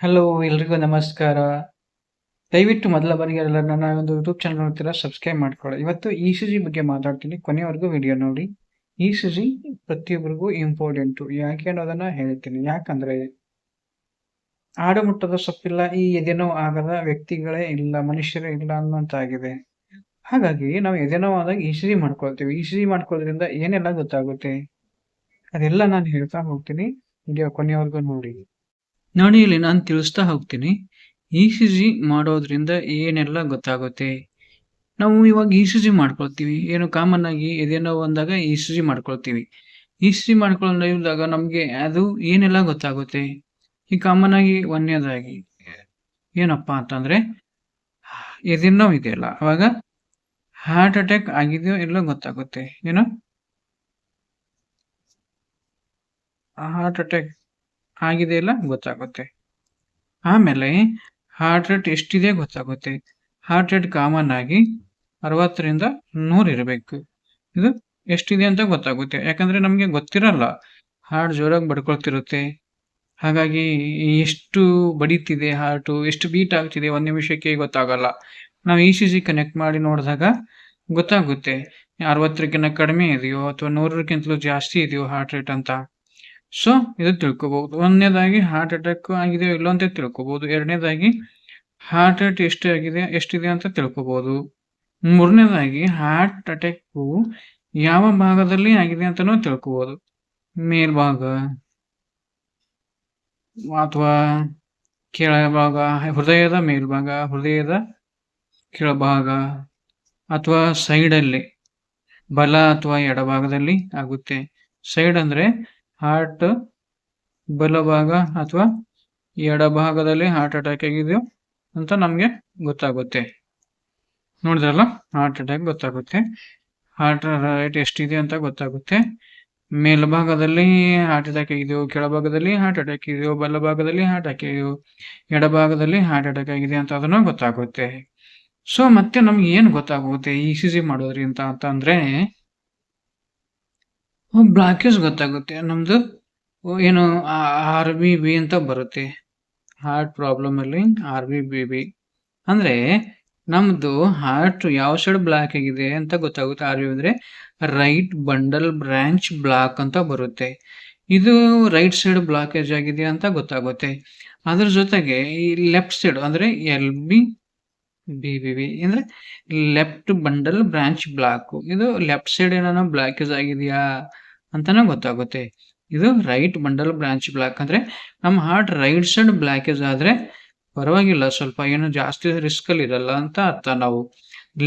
Hello ಎಲ್ರಿಗೂ ನಮಸ್ಕಾರ. ದಯವಿಟ್ಟು ಮೊದಲ ಬಾರಿಗೆ ಎಲ್ಲ ನನ್ನ ಒಂದು ಯೂಟ್ಯೂಬ್ ಚಾನಲ್ ನೋಡ್ತೀರಾ ಸಬ್ಸ್ಕ್ರೈಬ್ ಮಾಡ್ಕೊಳ್ಳಿ. ಇವತ್ತು ಇ ಸಿ ಜಿ ಬಗ್ಗೆ ಮಾತಾಡ್ತೀನಿ. ಕೊನೆಯವರೆಗೂ ವಿಡಿಯೋ ನೋಡಿ. ಇ ಸಿ ಜಿ ಪ್ರತಿಯೊಬ್ಬರಿಗೂ ಇಂಪಾರ್ಟೆಂಟು ಯಾಕೆ ಅನ್ನೋದನ್ನ ಹೇಳ್ತೀನಿ. ಯಾಕಂದ್ರೆ, ಆಡುಮುಟ್ಟದ ಸೊಪ್ಪಿಲ್ಲ, ಈ ಎದೆನೋ ಆಗದ ವ್ಯಕ್ತಿಗಳೇ ಇಲ್ಲ, ಮನುಷ್ಯರೇ ಇಲ್ಲ ಅನ್ನೋಂತಾಗಿದೆ ಹಾಗಾಗಿ ನಾವು ಎದೆನೋ ಆದಾಗ ಇ ಸಿ ಜಿ ಮಾಡ್ಕೊಳ್ತೀವಿ. ಇ ಸಿ ಜಿ ಮಾಡ್ಕೊಳ್ಳೋದ್ರಿಂದ ಏನೆಲ್ಲ ಗೊತ್ತಾಗುತ್ತೆ? ಅದೆಲ್ಲ ನಾನು ಹೇಳ್ತಾ ಹೋಗ್ತೀನಿ. ವಿಡಿಯೋ ಕೊನೆಯವರೆಗೂ ನೋಡಿ. ನೋಡಿ ಇಲ್ಲಿ ನಾನು ತಿಳಿಸ್ತಾ ಹೋಗ್ತೀನಿ. ಇ ಸಿ ಜಿ ಮಾಡೋದ್ರಿಂದ ಏನೆಲ್ಲ ಗೊತ್ತಾಗುತ್ತೆ? ನಾವು ಇವಾಗ ಇ ಸಿ ಜಿ ಮಾಡ್ಕೊಳ್ತೀವಿ. ಏನು ಕಾಮನ್ ಆಗಿ ಇದೇನೋ ಬಂದಾಗ ಇ ಸಿ ಜಿ ಮಾಡ್ಕೊಳ್ತೀವಿ. ಇ ಸಿ ಜಿ ಮಾಡ್ಕೊಳ್ಳೋದಾಗ ನಮಗೆ ಅದು ಏನೆಲ್ಲ ಗೊತ್ತಾಗುತ್ತೆ? ಈ ಕಾಮನ್ ಆಗಿ ಒಂದನೇದಾಗಿ ಏನಪ್ಪ ಅಂತಂದ್ರೆ, ಎದೆನೋ ಇದೆಯಲ್ಲ ಅವಾಗ ಹಾರ್ಟ್ ಅಟ್ಯಾಕ್ ಆಗಿದೆಯೋ ಎಲ್ಲೋ ಗೊತ್ತಾಗುತ್ತೆ. ಏನೋ? ಹಾರ್ಟ್ ಅಟ್ಯಾಕ್ ಆಗಿದೆ ಇಲ್ಲ ಗೊತ್ತಾಗುತ್ತೆ. ಆಮೇಲೆ ಹಾರ್ಟ್ ರೇಟ್ ಎಷ್ಟಿದೆ ಗೊತ್ತಾಗುತ್ತೆ. ಹಾರ್ಟ್ ರೇಟ್ ಕಾಮನ್ ಆಗಿ ಅರವತ್ತರಿಂದ ನೂರು ಇರಬೇಕು. ಇದು ಎಷ್ಟಿದೆ ಅಂತ ಗೊತ್ತಾಗುತ್ತೆ. ಯಾಕಂದ್ರೆ ನಮಗೆ ಗೊತ್ತಿರಲ್ಲ. ಹಾರ್ಟ್ ಜೋರಾಗಿ ಬಡ್ಕೊಳ್ತಿರುತ್ತೆ. ಹಾಗಾಗಿ ಎಷ್ಟು ಬಡಿತಿದೆ ಹಾರ್ಟು ಎಷ್ಟು ಬೀಟ್ ಆಗ್ತಿದೆ ಒಂದು ನಿಮಿಷಕ್ಕೆ ಗೊತ್ತಾಗಲ್ಲ. ನಾವು ಇ ಸಿ ಜಿ ಕನೆಕ್ಟ್ ಮಾಡಿ ನೋಡಿದಾಗ ಗೊತ್ತಾಗುತ್ತೆ. ಅರವತ್ತರಕ್ಕಿಂತ ಕಡಿಮೆ ಇದೆಯೋ ಅಥವಾ ನೂರಕ್ಕಿಂತಲೂ ಜಾಸ್ತಿ ಇದೆಯೋ ಹಾರ್ಟ್ ರೇಟ್ ಅಂತ. ಸೊ, ಇದು ತಿಳ್ಕೊಬಹುದು ಒಂದನೇದಾಗಿ ಹಾರ್ಟ್ ಅಟ್ಯಾಕ್ ಆಗಿದೆಯೋ ಇಲ್ಲೋ ಅಂತ ತಿಳ್ಕೊಬಹುದು ಎರಡನೇದಾಗಿ ಹಾರ್ಟ್ ರೇಟ್ ಎಷ್ಟು ಆಗಿದೆ ಎಷ್ಟಿದೆ ಅಂತ ತಿಳ್ಕೊಬಹುದು ಮೂರನೇದಾಗಿ ಹಾರ್ಟ್ ಅಟ್ಯಾಕ್ ಯಾವ ಭಾಗದಲ್ಲಿ ಆಗಿದೆ ಅಂತಾನೂ ತಿಳ್ಕೊಬಹುದು ಮೇಲ್ಭಾಗ ಅಥವಾ ಕೆಳಭಾಗ, ಹೃದಯದ ಮೇಲ್ಭಾಗ, ಹೃದಯದ ಕೆಳಭಾಗ ಅಥವಾ ಸೈಡಲ್ಲಿ ಬಲ ಅಥವಾ ಎಡಭಾಗದಲ್ಲಿ ಆಗುತ್ತೆ. ಸೈಡ್ ಅಂದ್ರೆ ಹಾರ್ಟ್ ಬಲಭಾಗ ಅಥವಾ ಎಡಭಾಗದಲ್ಲಿ ಹಾರ್ಟ್ ಅಟ್ಯಾಕ್ ಆಗಿದೆಯೋ ಅಂತ ನಮಗೆ ಗೊತ್ತಾಗುತ್ತೆ. ನೋಡಿದ್ರಲ್ಲ? ಹಾರ್ಟ್ ಅಟ್ಯಾಕ್ ಗೊತ್ತಾಗುತ್ತೆ. ಹಾರ್ಟ್ ರೇಟ್ ಎಷ್ಟಿದೆ ಅಂತ ಗೊತ್ತಾಗುತ್ತೆ. ಮೇಲ್ಭಾಗದಲ್ಲಿ ಹಾರ್ಟ್ ಅಟ್ಯಾಕ್ ಆಗಿದೆಯೋ ಕೆಳಭಾಗದಲ್ಲಿ ಹಾರ್ಟ್ ಅಟ್ಯಾಕ್ ಇದೆಯೋ ಬಲಭಾಗದಲ್ಲಿ ಹಾರ್ಟ್ ಅಟ್ಯಾಕ್ ಇದೆಯೋ ಎಡಭಾಗದಲ್ಲಿ ಹಾರ್ಟ್ ಅಟ್ಯಾಕ್ ಆಗಿದೆ ಅಂತ ಅದನ್ನು ಗೊತ್ತಾಗುತ್ತೆ. ಸೊ ಮತ್ತೆ ನಮ್ಗೆ ಏನು ಗೊತ್ತಾಗುತ್ತೆ ಇ ಸಿ ಜಿ ಮಾಡೋದ್ರಿಂದ ಅಂತ ಅಂದ್ರೆ ಬ್ಲಾಕೇಜ್ ಗೊತ್ತಾಗುತ್ತೆ. ನಮ್ದು ಏನು ಆರ್ ಬಿ ಬಿ ಅಂತ ಬರುತ್ತೆ. ಹಾರ್ಟ್ ಪ್ರಾಬ್ಲಮ್ ಅಲ್ಲಿ ಆರ್ ಬಿ ಬಿ ಬಿ ಅಂದ್ರೆ, ನಮ್ದು ಹಾರ್ಟ್ ಯಾವ ಸೈಡ್ ಬ್ಲಾಕ್ ಆಗಿದೆ ಅಂತ ಗೊತ್ತಾಗುತ್ತೆ. ಆರ್ ಬಿ ಅಂದ್ರೆ ರೈಟ್ ಬಂಡಲ್ ಬ್ರಾಂಚ್ ಬ್ಲಾಕ್ ಅಂತ ಬರುತ್ತೆ. ಇದು ರೈಟ್ ಸೈಡ್ ಬ್ಲಾಕೇಜ್ ಆಗಿದೆ ಅಂತ ಗೊತ್ತಾಗುತ್ತೆ. ಅದ್ರ ಜೊತೆಗೆ ಈ ಲೆಫ್ಟ್ ಸೈಡ್ ಅಂದ್ರೆ L B B B B ಅಂದ್ರೆ ಲೆಫ್ಟ್ ಬಂಡಲ್ ಬ್ರಾಂಚ್ ಬ್ಲಾಕ್ ಇದು ಲೆಫ್ಟ್ ಸೈಡ್ ಏನೋ ಬ್ಲಾಕೇಜ್ ಆಗಿದೆಯಾ? ಅಂತಾನೆ ಗೊತ್ತಾಗುತ್ತೆ. ಇದು ರೈಟ್ ಬಂಡಲ್ ಬ್ರಾಂಚ್ ಬ್ಲಾಕ್ ಅಂದ್ರೆ ನಮ್ಮ ಹಾರ್ಟ್ ರೈಟ್ ಸೈಡ್ ಬ್ಲಾಕೇಜ್ ಆದ್ರೆ ಪರವಾಗಿಲ್ಲ, ಸ್ವಲ್ಪ ಏನು ಜಾಸ್ತಿ ರಿಸ್ಕ್ ಅಲ್ಲಿ ಇರಲ್ಲ ಅಂತ ಅರ್ಥ ನಾವು.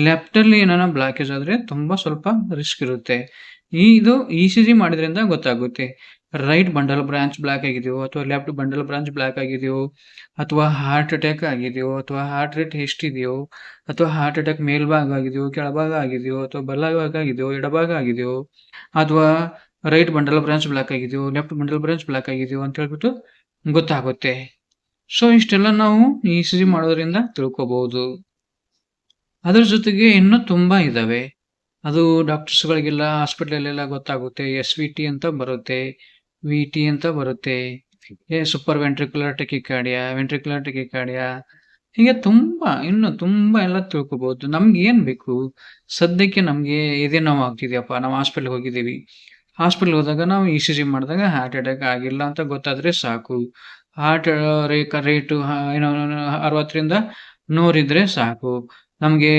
ಲೆಫ್ಟ್ ಅಲ್ಲಿ ಏನಾನ ಬ್ಲಾಕೇಜ್ ಆದ್ರೆ ತುಂಬಾ ಸ್ವಲ್ಪ ರಿಸ್ಕ್ ಇರುತ್ತೆ. ಈ ಇದು ಇ ಸಿ ಜಿ ಮಾಡಿದ್ರಿಂದ ಗೊತ್ತಾಗುತ್ತೆ. ರೈಟ್ ಬಂಡಲ್ ಬ್ರಾಂಚ್ ಬ್ಲಾಕ್ ಆಗಿದೆಯೋ ಅಥವಾ ಲೆಫ್ಟ್ ಬಂಡಲ್ ಬ್ರಾಂಚ್ ಬ್ಲಾಕ್ ಆಗಿದೆಯೋ ಅಥವಾ ಹಾರ್ಟ್ ಅಟ್ಯಾಕ್ ಆಗಿದೆಯೋ ಅಥವಾ ಹಾರ್ಟ್ ರೇಟ್ ಎಷ್ಟಿದೆಯೋ ಅಥವಾ ಹಾರ್ಟ್ ಅಟ್ಯಾಕ್ ಮೇಲ್ಭಾಗ ಆಗಿದೆಯೋ ಕೆಳಭಾಗ ಆಗಿದೆಯೋ ಅಥವಾ ಬಲಭಾಗ ಆಗಿದೆಯೋ ಎಡಭಾಗ ಆಗಿದೆಯೋ ಅಥವಾ ರೈಟ್ ಬಂಡಲ್ ಬ್ರಾಂಚ್ ಬ್ಲಾಕ್ ಆಗಿದೆಯೋ ಲೆಫ್ಟ್ ಬಂಡಲ್ ಬ್ರಾಂಚ್ ಬ್ಲಾಕ್ ಆಗಿದೆಯೋ ಅಂತ ಹೇಳ್ಬಿಟ್ಟು ಗೊತ್ತಾಗುತ್ತೆ. ಸೊ ಇಷ್ಟೆಲ್ಲ ನಾವು ಈ ಸಿ ಮಾಡೋದ್ರಿಂದ ತಿಳ್ಕೊಬಹುದು ಅದ್ರ ಜೊತೆಗೆ ಇನ್ನೂ ತುಂಬಾ ಇದಾವೆ. ಅದು ಡಾಕ್ಟರ್ಸ್ಗಳಿಗೆಲ್ಲ ಹಾಸ್ಪಿಟಲ್ ಗೊತ್ತಾಗುತ್ತೆ. ಎಸ್ ವಿ ಟಿ ಅಂತ ಬರುತ್ತೆ. ವಿ ಟಿ ಅಂತ ಬರುತ್ತೆ. Super ventricular tachycardia ventricular tachycardia ಹೀಗೆ ತುಂಬಾ, ಇನ್ನು ತುಂಬಾ ಎಲ್ಲ ತಿಳ್ಕೊಬಹುದು ನಮ್ಗೆ ಏನ್ ಬೇಕು? ಸದ್ಯಕ್ಕೆ ನಮ್ಗೆ ಇದೇ ನೋವು ಆಗ್ತಿದ್ಯಪ್ಪ. ನಾವು ಹಾಸ್ಪಿಟಲ್ ಹೋಗಿದ್ದೀವಿ. ಹಾಸ್ಪಿಟಲ್ ಹೋದಾಗ ನಾವು ಇ ಸಿ ಜಿ ಮಾಡಿದಾಗ ಹಾರ್ಟ್ ಅಟ್ಯಾಕ್ ಆಗಿಲ್ಲ ಅಂತ ಗೊತ್ತಾದ್ರೆ ಸಾಕು. ಹಾರ್ಟ್ ರೇಟ್ ರೇಟು ಏನೋ, ಅರವತ್ತರಿಂದ ನೂರಿದ್ರೆ ಸಾಕು. ನಮಗೆ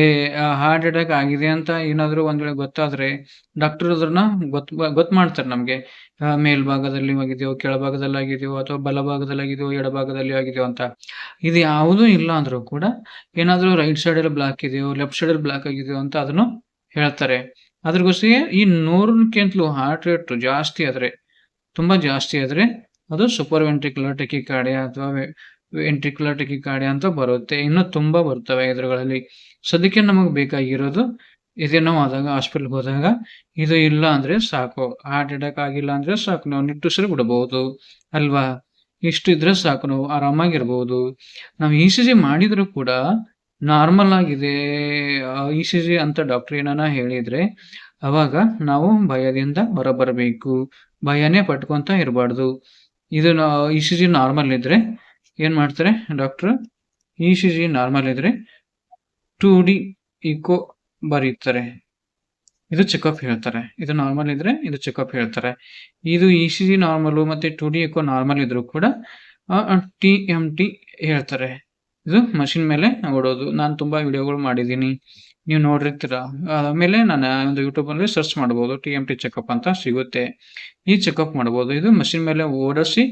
ಹಾರ್ಟ್ ಅಟ್ಯಾಕ್ ಆಗಿದೆ ಅಂತ ಏನಾದರೂ ಒಂದ್ ವೇಳೆ ಗೊತ್ತಾದ್ರೆ ಡಾಕ್ಟರ್ ಅದ್ರನ್ನ ಗೊತ್ ಗೊತ್ತು ಮಾಡ್ತಾರೆ ನಮಗೆ. ಮೇಲ್ಭಾಗದಲ್ಲಿ ಆಗಿದೆಯೋ ಕೆಳಭಾಗದಲ್ಲಿ ಆಗಿದೆಯೋ, ಅಥವಾ ಬಲಭಾಗದಲ್ಲಿ ಆಗಿದೆಯೋ, ಎಡಭಾಗದಲ್ಲಿ ಆಗಿದೆಯೋ ಅಂತ. ಇದು ಯಾವುದೂ ಇಲ್ಲ ಅಂದ್ರು ಕೂಡ ಏನಾದರೂ ರೈಟ್ ಸೈಡಲ್ಲಿ ಬ್ಲಾಕ್ ಇದೆಯೋ ಲೆಫ್ಟ್ ಸೈಡಲ್ಲಿ ಬ್ಲಾಕ್ ಆಗಿದೆಯೋ ಅಂತ ಅದನ್ನು ಹೇಳ್ತಾರೆ. ಅದ್ರಗೋಸ್ಕರ ಈ ನೂರಕ್ಕಿಂತಲೂ ಹಾರ್ಟ್ ರೇಟ್ ಜಾಸ್ತಿ ಆದ್ರೆ, ತುಂಬಾ ಜಾಸ್ತಿ ಆದ್ರೆ ಅದು ಸೂಪರ್ ವೆಂಟ್ರಿಕ್ಯುಲರ್ ಟೆಕಿಕಾರ್ಡಿಯಾ ಅಥವಾ ವೆಂಟ್ರಿಕ್ಯುಲರ್ ಟೆಕಿಕಾರ್ಡಿಯಾ ಅಂತ ಬರುತ್ತೆ. ಇನ್ನು ತುಂಬಾ ಬರ್ತವೆ ಇದ್ರಗಳಲ್ಲಿ. ಸದ್ಯಕ್ಕೆ ನಮಗೆ ಬೇಕಾಗಿರೋದು ಇದೇನೋ ಆದಾಗ ಹಾಸ್ಪಿಟಲ್ಗೆ ಹೋದಾಗ, ಇದು ಇಲ್ಲ ಅಂದ್ರೆ ಸಾಕು. ಹಾರ್ಟ್ ಅಟ್ಯಾಕ್ ಆಗಿಲ್ಲ ಅಂದ್ರೆ ಸಾಕು. ನಾವು ನಿಟ್ಟುಸಿರು ಬಿಡಬಹುದು. ಅಲ್ವಾ? ಇಷ್ಟು ಇದ್ರೆ ಸಾಕು. ನಾವು ಆರಾಮಾಗಿರ್ಬೋದು. ನಾವು ಇ ಸಿ ಜಿ ಮಾಡಿದ್ರು ಕೂಡ ನಾರ್ಮಲ್ ಆಗಿದೆ. ಇ ಸಿ ಜಿ ಅಂತ ಡಾಕ್ಟರ್ ಏನಾನ ಹೇಳಿದ್ರೆ, ಅವಾಗ ನಾವು ಭಯದಿಂದ ಹೊರಬರಬೇಕು. ಭಯನೇ ಪಟ್ಕೊಂತ ಇರಬಾರ್ದು. ಇದು ಇ ಸಿ ಜಿ ನಾರ್ಮಲ್ ಇದ್ರೆ ಏನು ಮಾಡ್ತಾರೆ doctor E C G normal ಇದ್ರೆ ಟು ಡಿ ಇಕೋ ಬರೀತಾರೆ. ಇದು ಚೆಕಪ್ ಹೇಳ್ತಾರೆ. ಇದು ನಾರ್ಮಲ್ ಇದ್ರೆ ಇದು ಚೆಕಪ್ ಹೇಳ್ತಾರೆ. ಇದು ಇ ಸಿ ಜಿ ನಾರ್ಮಲು ಮತ್ತು ಟು ಡಿ ಇಕೋ ನಾರ್ಮಲ್ ಇದ್ರೂ ಕೂಡ ಟಿ ಎಂ ಟಿ ಹೇಳ್ತಾರೆ. ಇದು ಮಷಿನ್ ಮೇಲೆ ಓಡೋದು. ನಾನು ತುಂಬ ವಿಡಿಯೋಗಳು ಮಾಡಿದ್ದೀನಿ. ನೀವು ನೋಡಿರ್ತೀರ? ಆಮೇಲೆ ನಾನು ಒಂದು ಯೂಟ್ಯೂಬಲ್ಲಿ ಸರ್ಚ್ ಮಾಡ್ಬೋದು. ಟಿ ಎಂ ಟಿ ಚೆಕಪ್ ಅಂತ ಸಿಗುತ್ತೆ. ಈ ಚೆಕಪ್ ಮಾಡ್ಬೋದು. ಇದು ಮಷಿನ್ ಮೇಲೆ ಓಡಿಸಿ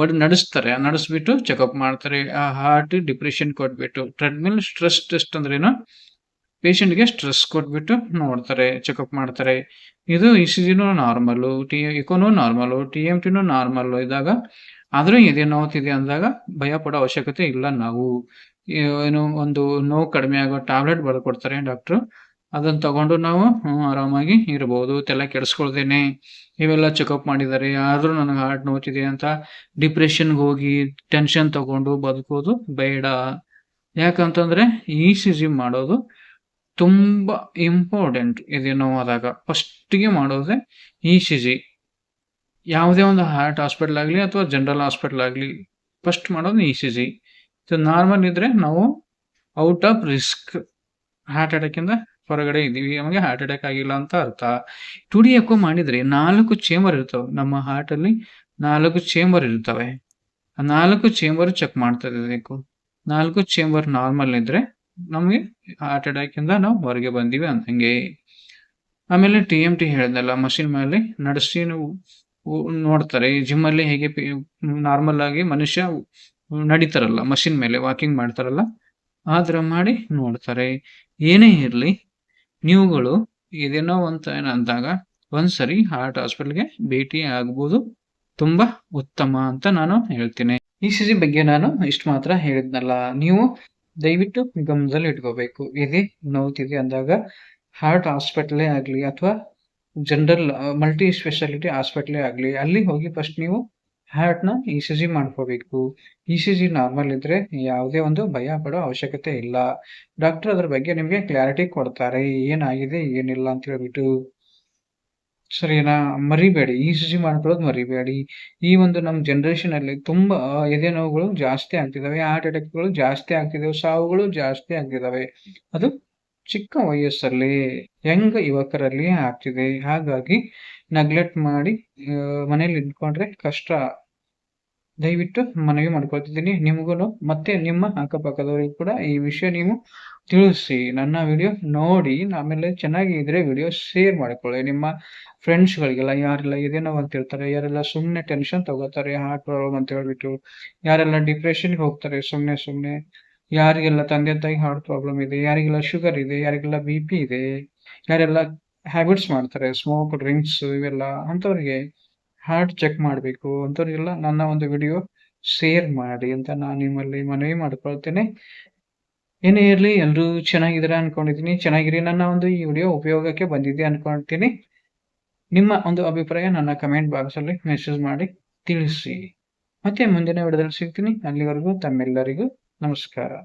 ಒಡ್ ನಡೆಸ್ತಾರೆ. ನಡೆಸ್ಬಿಟ್ಟು ಚೆಕಪ್ ಮಾಡ್ತಾರೆ. ಆ ಹಾರ್ಟ್ ಡಿಪ್ರೆಷನ್ ಕೊಟ್ಬಿಟ್ಟು. ಟ್ರೆಡ್ಮಿಲ್ ಸ್ಟ್ರೆಸ್ ಟೆಸ್ಟ್ ಅಂದ್ರೇನು ಪೇಷಂಟ್ಗೆ ಸ್ಟ್ರೆಸ್ ಕೊಟ್ಬಿಟ್ಟು ನೋಡ್ತಾರೆ ಚೆಕಪ್ ಮಾಡ್ತಾರೆ. ಇದು ಇ ಸಿ ಜಿನೂ ನಾರ್ಮಲ್ಲು ಟಿ ಇಕೋನು ನಾರ್ಮಲು ಟಿ ಎಂ ಟಿನೂ ನಾರ್ಮಲ್ಲು ಇದ್ದಾಗ ಆದರೂ ಎದೆ ನೋವುತ್ತಿದೆ ಅಂದಾಗ ಭಯ ಪಡೋ ಅವಶ್ಯಕತೆ ಇಲ್ಲ. ನಾವು ಏನು ಒಂದು ನೋವು ಕಡಿಮೆ ಆಗೋ ಟ್ಯಾಬ್ಲೆಟ್ ಬರ್ಕೊಡ್ತಾರೆ ಡಾಕ್ಟ್ರು. ಅದನ್ನ ತಗೊಂಡು ನಾವು ಆರಾಮಾಗಿ ಇರ್ಬೋದು. ತಲೆ ಕೆಡಿಸ್ಕೊಳ್ದೇನೆ. ಇವೆಲ್ಲ ಚೆಕಪ್ ಮಾಡಿದ್ದಾರೆ. ಆದರೂ ನನಗೆ ಹಾರ್ಟ್ ನೋವ್ತಿದೆ ಅಂತ ಡಿಪ್ರೆಷನ್ಗೆ ಹೋಗಿ ಟೆನ್ಷನ್ ತಗೊಂಡು ಬದುಕೋದು ಬೇಡ. ಯಾಕಂತಂದ್ರೆ ಇ ಸಿ ಜಿ ಮಾಡೋದು ತುಂಬ ಇಂಪಾರ್ಟೆಂಟ್ ಇದೇ ನೋವಾದಾಗ. ಫಸ್ಟಿಗೆ ಮಾಡೋದೇ ಇ ಸಿ ಜಿ ಯಾವುದೇ ಒಂದು ಹಾರ್ಟ್ ಹಾಸ್ಪಿಟಲ್ ಆಗಲಿ ಅಥವಾ ಜನರಲ್ ಹಾಸ್ಪಿಟಲ್ ಆಗಲಿ ಫಸ್ಟ್ ಮಾಡೋದು E C G so normal ಇದ್ರೆ ನಾವು ಔಟ್ ಆಫ್ ರಿಸ್ಕ್ ಹಾರ್ಟ್ ಅಟ್ಯಾಕಿಂದ ಹೊರಗಡೆ ಇದ್ದೀವಿ. ನಮಗೆ ಹಾರ್ಟ್ ಅಟ್ಯಾಕ್ ಆಗಿಲ್ಲ ಅಂತ ಅರ್ಥ. ಟು ಡಿ ಎಕೋ ಮಾಡಿದ್ರೆ ನಾಲ್ಕು ಚೇಂಬರ್ ಇರ್ತವೆ. ನಮ್ಮ ಹಾರ್ಟಲ್ಲಿ ನಾಲ್ಕು ಚೇಂಬರ್ ಇರ್ತವೆ. ಆ ನಾಲ್ಕು ಚೇಂಬರ್ ಚೆಕ್ ಮಾಡ್ತಾ ಇರಬೇಕು ನಾಲ್ಕು ಚೇಂಬರ್ ನಾರ್ಮಲ್ ಇದ್ರೆ ನಮಗೆ ಹಾರ್ಟ್ ಅಟ್ಯಾಕಿಂದ ನಾವು ಹೊರಗೆ ಬಂದೀವಿ ಅಂದಂಗೆ ಆಮೇಲೆ ಟಿ ಎಂ ಟಿ ಹೇಳಿದ್ನಲ್ಲ ಮಷಿನ್ ಮೇಲೆ ನಡೆಸಿ ನಾವು ಉ- ಜಿಮ್ ಅಲ್ಲಿ ಹೇಗೆ ನಾರ್ಮಲ್ ಆಗಿ ಮನುಷ್ಯ ನಡೀತಾರಲ್ಲ ಮಷಿನ್ ಮೇಲೆ ವಾಕಿಂಗ್ ಮಾಡ್ತಾರಲ್ಲ ಥರ ಮಾಡಿ ನೋಡ್ತಾರೆ. ಏನೇ ಇರಲಿ, ನೀವುಗಳು ಇದೇನೋ ಅಂತ ಅಂದಾಗ ಒಂದ್ಸರಿ ಹಾರ್ಟ್ ಹಾಸ್ಪಿಟಲ್ಗೆ ಭೇಟಿ ಆಗ್ಬೋದು. ತುಂಬಾ ಉತ್ತಮ ಅಂತ ನಾನು ಹೇಳ್ತೀನಿ. ಈ ಸಿ ಜಿ ಬಗ್ಗೆ ನಾನು ಇಷ್ಟು ಮಾತ್ರ ಹೇಳಿದ್ನಲ್ಲ. ನೀವು ದಯವಿಟ್ಟು ಗಮನದಲ್ಲಿ ಇಟ್ಕೋಬೇಕು. ಇದೇ ನೋವುತ್ತಿದೆ ಅಂದಾಗ ಹಾರ್ಟ್ ಹಾಸ್ಪಿಟಲೇ ಆಗಲಿ ಅಥವಾ ಜನರಲ್ ಮಲ್ಟಿ ಸ್ಪೆಷಾಲಿಟಿ ಹಾಸ್ಪಿಟ್ಲೇ ಆಗಲಿ, ಅಲ್ಲಿ ಹೋಗಿ ಫಸ್ಟ್ ನೀವು ಹಾರ್ಟ್ನ ಇ ಸಿ ಜಿ ಮಾಡ್ಕೋಬೇಕು. ಇ ಸಿ ಜಿ ನಾರ್ಮಲ್ ಇದ್ರೆ ಯಾವುದೇ ಒಂದು ಭಯ ಪಡೋ ಅವಶ್ಯಕತೆ ಇಲ್ಲ. ಡಾಕ್ಟರ್ ಅದ್ರ ಬಗ್ಗೆ ನಿಮಗೆ ಕ್ಲಾರಿಟಿ ಕೊಡ್ತಾರೆ. ಏನಾಗಿದೆ, ಏನಿಲ್ಲ ಅಂತ ಹೇಳ್ಬಿಟ್ಟು. ಸರಿನಾ ಮರಿಬೇಡಿ. ಇ ಸಿ ಜಿ ಮಾಡ್ಕೊಳ್ಳೋದು ಮರಿಬೇಡಿ. ಈ ಒಂದು ನಮ್ಮ ಜನರೇಷನ್ ಅಲ್ಲಿ ತುಂಬಾ ಎದೆ ನೋವುಗಳು ಜಾಸ್ತಿ ಆಗ್ತಿದಾವೆ ಹಾರ್ಟ್ ಅಟ್ಯಾಕ್ಗಳು ಜಾಸ್ತಿ ಆಗ್ತಿದಾವೆ, ಸಾವುಗಳು ಜಾಸ್ತಿ ಆಗ್ತಿದಾವೆ. ಅದು ಚಿಕ್ಕ ವಯಸ್ಸಲ್ಲಿ ಯಂಗ್ ಯುವಕರಲ್ಲಿ ಆಗ್ತಿದೆ, ಹಾಗಾಗಿ ನೆಗ್ಲೆಕ್ಟ್ ಮಾಡಿ ಮನೇಲಿ ಇಟ್ಕೊಂಡ್ರೆ ಕಷ್ಟ. ದಯವಿಟ್ಟು ಮನವಿ ಮಾಡ್ಕೊಳ್ತಿದ್ದೀನಿ. ನಿಮಗೂ ಮತ್ತೆ ನಿಮ್ಮ ಅಕ್ಕಪಕ್ಕದವರಿಗೂ ಕೂಡ ಈ ವಿಷಯ ನೀವು ತಿಳಿಸಿ. ನನ್ನ ವಿಡಿಯೋ ನೋಡಿ, ಆಮೇಲೆ ಚೆನ್ನಾಗಿ ಇದ್ರೆ ವಿಡಿಯೋ ಶೇರ್ ಮಾಡ್ಕೊಳ್ಳಿ. ನಿಮ್ಮ ಫ್ರೆಂಡ್ಸ್ಗಳಿಗೆಲ್ಲ ಯಾರೆಲ್ಲ ಇದೇನೋ ಅಂತ ಹೇಳ್ತಾರೆ ಯಾರೆಲ್ಲ ಸುಮ್ಮನೆ ಟೆನ್ಷನ್ ತಗೋತಾರೆ ಹಾರ್ಟ್ ಪ್ರಾಬ್ಲಮ್ ಅಂತ ಹೇಳ್ಬಿಟ್ಟು, ಯಾರೆಲ್ಲ ಡಿಪ್ರೆಷನ್ಗೆ ಹೋಗ್ತಾರೆ ಸುಮ್ಮನೆ ಸುಮ್ಮನೆ ಯಾರಿಗೆಲ್ಲ ತಂದೆ ತಾಯಿ ಹಾರ್ಟ್ ಪ್ರಾಬ್ಲಮ್ ಇದೆ, ಯಾರಿಗೆಲ್ಲ ಶುಗರ್ ಇದೆ, ಯಾರಿಗೆಲ್ಲ ಬಿ ಪಿ ಇದೆ, ಯಾರೆಲ್ಲ ಹ್ಯಾಬಿಟ್ಸ್ ಮಾಡ್ತಾರೆ ಸ್ಮೋಕ್ ಡ್ರಿಂಕ್ಸ್ ಇವೆಲ್ಲ ಅಂಥವ್ರಿಗೆ ಹಾರ್ಟ್ ಚೆಕ್ ಮಾಡಬೇಕು. ಅಂಥವ್ರಿಗೆಲ್ಲ ನನ್ನ ಒಂದು ವಿಡಿಯೋ ಶೇರ್ ಮಾಡಿ ಅಂತ ನಾನು ನಿಮ್ಮಲ್ಲಿ ಮನವಿ ಮಾಡ್ಕೊಳ್ತೇನೆ. ಏನೇ ಇರಲಿ ಎಲ್ಲರೂ ಚೆನ್ನಾಗಿದ್ದೀರಾ ಅನ್ಕೊಂಡಿದ್ದೀನಿ. ಚೆನ್ನಾಗಿರಿ. ನನ್ನ ಒಂದು ಈ ವಿಡಿಯೋ ಉಪಯೋಗಕ್ಕೆ ಬಂದಿದೆ ಅನ್ಕೊಳ್ತೀನಿ. ನಿಮ್ಮ ಒಂದು ಅಭಿಪ್ರಾಯ ನನ್ನ ಕಮೆಂಟ್ ಬಾಕ್ಸಲ್ಲಿ ಮೆಸೇಜ್ ಮಾಡಿ ತಿಳಿಸಿ. ಮತ್ತೆ ಮುಂದಿನ ವಿಡಿಯೋದಲ್ಲಿ ಸಿಗ್ತೀನಿ. ಅಲ್ಲಿವರೆಗೂ ತಮ್ಮೆಲ್ಲರಿಗೂ ನಮಸ್ಕಾರ.